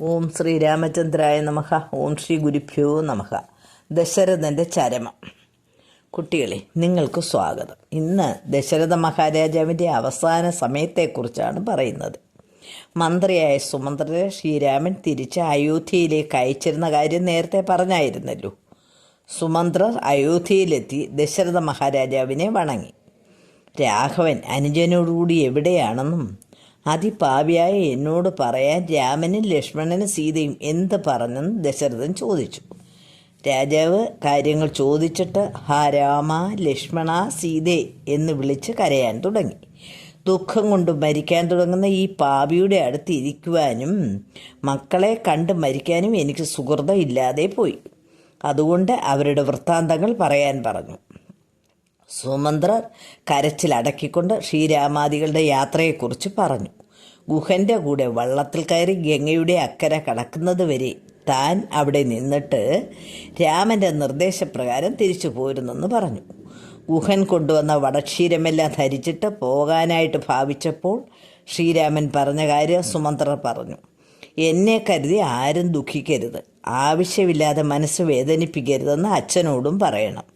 ഓം ശ്രീ രാമചന്ദ്രായ നമഃ. ഓം ശ്രീ ഗുരുഭ്യോ നമഹ ദശരഥന്റെ ചരമം. കുട്ടികളെ നിങ്ങൾക്ക് സ്വാഗതം. ഇന്ന് ദശരഥ മഹാരാജാവിന്റെ അവസാന സമയത്തെക്കുറിച്ചാണ് പറയുന്നത്. മന്ത്രിയായ സുമന്ത്രരെ ശ്രീരാമൻ തിരിച്ച് അയോധ്യയിലേക്ക് അയച്ചിരുന്ന കാര്യം നേരത്തെ പറഞ്ഞായിരുന്നല്ലോ. സുമന്ത്രർ അയോധ്യയിലെത്തി ദശരഥ മഹാരാജാവിനെ വണങ്ങി. രാഘവൻ അനുജനോടുകൂടി എവിടെയാണെന്നും അതിപാപിയായ എന്നോട് പറയാൻ രാമനും ലക്ഷ്മണനും സീതയും എന്ത് പറഞ്ഞെന്ന് ദശരഥൻ ചോദിച്ചു. രാജാവ് കാര്യങ്ങൾ ചോദിച്ചിട്ട് ഹാ രാമ ലക്ഷ്മണ സീതേ എന്ന് വിളിച്ച് കരയാൻ തുടങ്ങി. ദുഃഖം കൊണ്ട് മരിക്കാൻ തുടങ്ങുന്ന ഈ പാവിയുടെ അടുത്ത് ഇരിക്കുവാനും മക്കളെ കണ്ട് മരിക്കാനും എനിക്ക് സുഹൃതം ഇല്ലാതെ പോയി. അതുകൊണ്ട് അവരുടെ വൃത്താന്തങ്ങൾ പറയാൻ പറഞ്ഞു. സുമന്ത്രർ കരച്ചിലടക്കിക്കൊണ്ട് ശ്രീരാമാദികളുടെ യാത്രയെക്കുറിച്ച് പറഞ്ഞു. ഗുഹന്റെ കൂടെ വള്ളത്തിൽ കയറി ഗംഗയുടെ അക്കരെ കടക്കുന്നത് വരെ താൻ അവിടെ നിന്നിട്ട് രാമന്റെ നിർദ്ദേശപ്രകാരം തിരിച്ചു പോരുന്നെന്ന് പറഞ്ഞു. ഗുഹൻ കൊണ്ടുവന്ന വടക്ഷീരമെല്ലാം ധരിച്ചിട്ട് പോകാനായിട്ട് ഭാവിച്ചപ്പോൾ ശ്രീരാമൻ പറഞ്ഞ കാര്യം സുമന്ത്രർ പറഞ്ഞു. എന്നെ കരുതി ആരും ദുഃഖിക്കരുത്. ആവശ്യമില്ലാതെ മനസ്സ് വേദനിപ്പിക്കരുതെന്ന് അച്ഛനോടും പറയണം.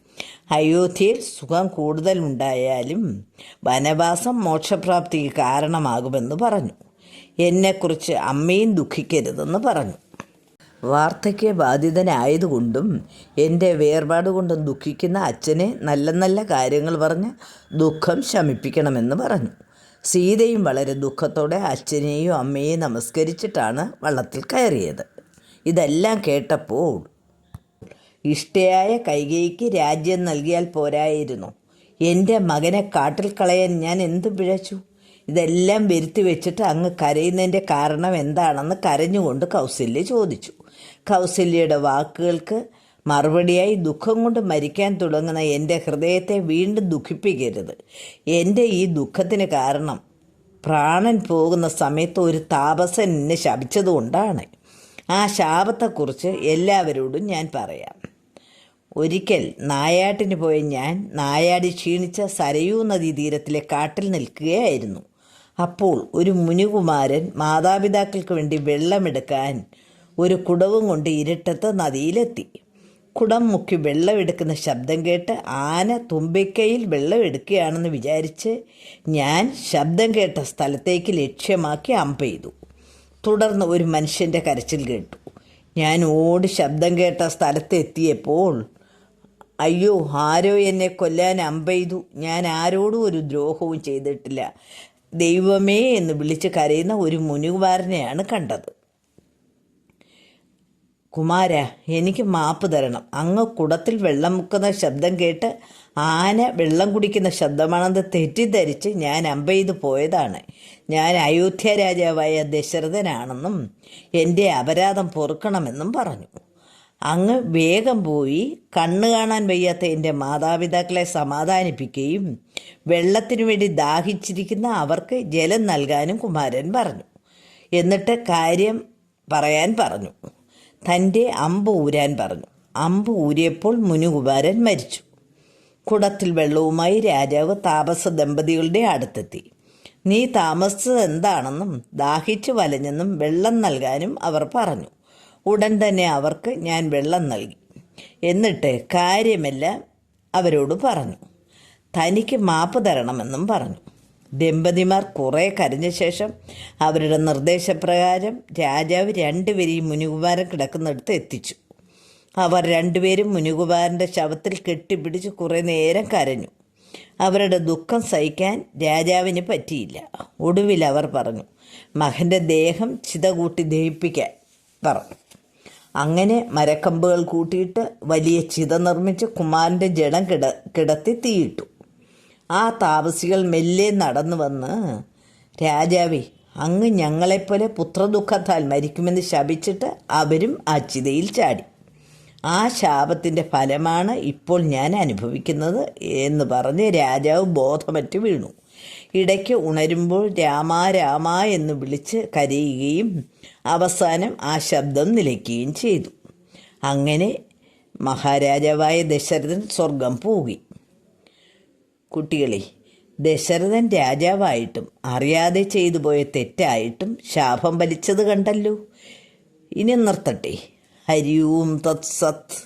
അയോധ്യയിൽ സുഖം കൂടുതലുണ്ടായാലും വനവാസം മോക്ഷപ്രാപ്തിക്ക് കാരണമാകുമെന്ന് പറഞ്ഞു. എന്നെക്കുറിച്ച് അമ്മയും ദുഃഖിക്കരുതെന്ന് പറഞ്ഞു. വാർദ്ധക്യ ബാധിതനായതുകൊണ്ടും എന്റെ വേർപാട് കൊണ്ടും ദുഃഖിക്കുന്ന അച്ഛനെ നല്ല നല്ല കാര്യങ്ങൾ പറഞ്ഞ് ദുഃഖം ശമിപ്പിക്കണമെന്ന് പറഞ്ഞു. സീതയും വളരെ ദുഃഖത്തോടെ അച്ഛനെയും അമ്മയെയും നമസ്കരിച്ചിട്ടാണ് വള്ളത്തിൽ കയറിയത്. ഇതെല്ലാം കേട്ടപ്പോൾ ഇഷ്ടയായ കൈകേയിക്ക് രാജ്യം നൽകിയാൽ പോരായിരുന്നു. എന്റെ മകനെ കാട്ടിൽ കളയാൻ ഞാൻ എന്ത് പിഴച്ചു? ഇതെല്ലാം വരുത്തി വെച്ചിട്ട് അങ്ങ് കരയുന്നതിന്റെ കാരണം എന്താണെന്ന് കരഞ്ഞുകൊണ്ട് കൗസല്യ ചോദിച്ചു. കൗസല്യയുടെ വാക്കുകൾക്ക് മറുപടിയായി ദുഃഖം കൊണ്ട് മരിക്കാൻ തുടങ്ങുന്ന എന്റെ ഹൃദയത്തെ വീണ്ടും ദുഃഖിപ്പിക്കരുത്. എന്റെ ഈ ദുഃഖത്തിന് കാരണം പ്രാണൻ പോകുന്ന സമയത്ത് ഒരു താപസൻ എന്നെ ശപിച്ചതുകൊണ്ടാണ്. ആ ശാപത്തെക്കുറിച്ച് എല്ലാവരോടും ഞാൻ പറയാം. ഒരിക്കൽ നായാട്ടിന് പോയ ഞാൻ നായാടി ക്ഷീണിച്ച സരയൂ നദീ തീരത്തിലെ കാട്ടിൽ നിൽക്കുകയായിരുന്നു. അപ്പോൾ ഒരു മുനികുമാരൻ മാതാപിതാക്കൾക്ക് വേണ്ടി വെള്ളമെടുക്കാൻ ഒരു കുടവും കൊണ്ട് ഇരുട്ടത്ത് നദിയിലെത്തി. കുടം മുക്കി വെള്ളമെടുക്കുന്ന ശബ്ദം കേട്ട് ആന തുമ്പിക്കയിൽ വെള്ളമെടുക്കുകയാണെന്ന് വിചാരിച്ച് ഞാൻ ശബ്ദം കേട്ട സ്ഥലത്തേക്ക് ലക്ഷ്യമാക്കി അമ്പെയ്തു തുടർന്ന് ഒരു മനുഷ്യന്റെ കരച്ചിൽ കേട്ടു. ഞാൻ ഓടി ശബ്ദം കേട്ട സ്ഥലത്തെത്തിയപ്പോൾ അയ്യോ ആരോ എന്നെ കൊല്ലാൻ അമ്പെയ്തു. ഞാൻ ആരോടും ഒരു ദ്രോഹവും ചെയ്തിട്ടില്ല. ദൈവമേ എന്ന് വിളിച്ച് കരയുന്ന ഒരു മുനികുമാരനെയാണ് കണ്ടത്. കുമാര എനിക്ക് മാപ്പ് തരണം. അങ്ങ് കുടത്തിൽ വെള്ളം മുക്കുന്ന ശബ്ദം കേട്ട് ആന വെള്ളം കുടിക്കുന്ന ശബ്ദമാണെന്ന് തെറ്റിദ്ധരിച്ച് ഞാൻ അമ്പെയ്ത് പോയതാണ്. ഞാൻ അയോധ്യ രാജാവായ ദശരഥനാണെന്നും എന്റെ അപരാധം പൊറുക്കണമെന്നും പറഞ്ഞു. അങ്ങ് വേഗം പോയി കണ്ണ് കാണാൻ വയ്യാത്ത എന്റെ മാതാപിതാക്കളെ സമാധാനിപ്പിക്കുകയും വെള്ളത്തിനു വേണ്ടി ദാഹിച്ചിരിക്കുന്ന അവർക്ക് ജലം നൽകാനും കുമാരൻ പറഞ്ഞു. എന്നിട്ട് കാര്യം പറയാൻ പറഞ്ഞു. തന്റെ അമ്പ് ഊരാൻ പറഞ്ഞു. അമ്പ് ഊരിയപ്പോൾ മുനുകുമാരൻ മരിച്ചു. കുടത്തിൽ വെള്ളവുമായി രാജാവ് താപസ ദമ്പതികളുടെ അടുത്തെത്തി. നീ താമസിച്ചത് എന്താണെന്നും ദാഹിച്ചു വലഞ്ഞെന്നും വെള്ളം നൽകാനും അവർ പറഞ്ഞു. ഉടൻ തന്നെ അവർക്ക് ഞാൻ വെള്ളം നൽകി. എന്നിട്ട് കാര്യമെല്ലാം അവരോട് പറഞ്ഞു. തനിക്ക് മാപ്പ് തരണമെന്നും പറഞ്ഞു. ദമ്പതിമാർ കുറേ കരഞ്ഞ ശേഷം അവരുടെ നിർദ്ദേശപ്രകാരം രാജാവ് രണ്ടുപേരെയും മുനികുമാരൻ കിടക്കുന്നിടത്ത് എത്തിച്ചു. അവർ രണ്ടുപേരും മുനികുമാരന്റെ ശവത്തിൽ കെട്ടിപ്പിടിച്ച് കുറേ നേരം കരഞ്ഞു. അവരുടെ ദുഃഖം സഹിക്കാൻ രാജാവിന് പറ്റിയില്ല. ഒടുവിൽ അവർ പറഞ്ഞു മകന്റെ ദേഹം ചിതകൂട്ടി ദഹിപ്പിക്കാൻ പറഞ്ഞു. അങ്ങനെ മരക്കമ്പുകൾ കൂട്ടിയിട്ട് വലിയ ചിത നിർമ്മിച്ച് കുമാരന്റെ ജഡം കിട കിടത്തി തീയിട്ടു. ആ താപസികൾ മെല്ലെ നടന്നു വന്ന് രാജാവേ അങ്ങ് ഞങ്ങളെപ്പോലെ പുത്രദുഃഖത്താൽ മരിക്കുമെന്ന് ശപിച്ചിട്ട് അവരും ആ ചിതയിൽ ചാടി. ആ ശാപത്തിന്റെ ഫലമാണ് ഇപ്പോൾ ഞാൻ അനുഭവിക്കുന്നത് എന്ന് പറഞ്ഞ് രാജാവ് ബോധമറ്റ് വീണു. ഇടയ്ക്ക് ഉണരുമ്പോൾ രാമ രാമ എന്ന് വിളിച്ച് കരയുകയും അവസാനം ആ ശബ്ദം നിലയ്ക്കുകയും ചെയ്തു. അങ്ങനെ മഹാരാജാവായ ദശരഥൻ സ്വർഗം പോകി കുട്ടികളെ ദശരഥൻ രാജാവായിട്ടും അറിയാതെ ചെയ്തു പോയ തെറ്റായിട്ടും ശാപം വലിച്ചത് കണ്ടല്ലോ. ഇനി നിർത്തട്ടെ. ഹരി ഓം തത് സത്ത്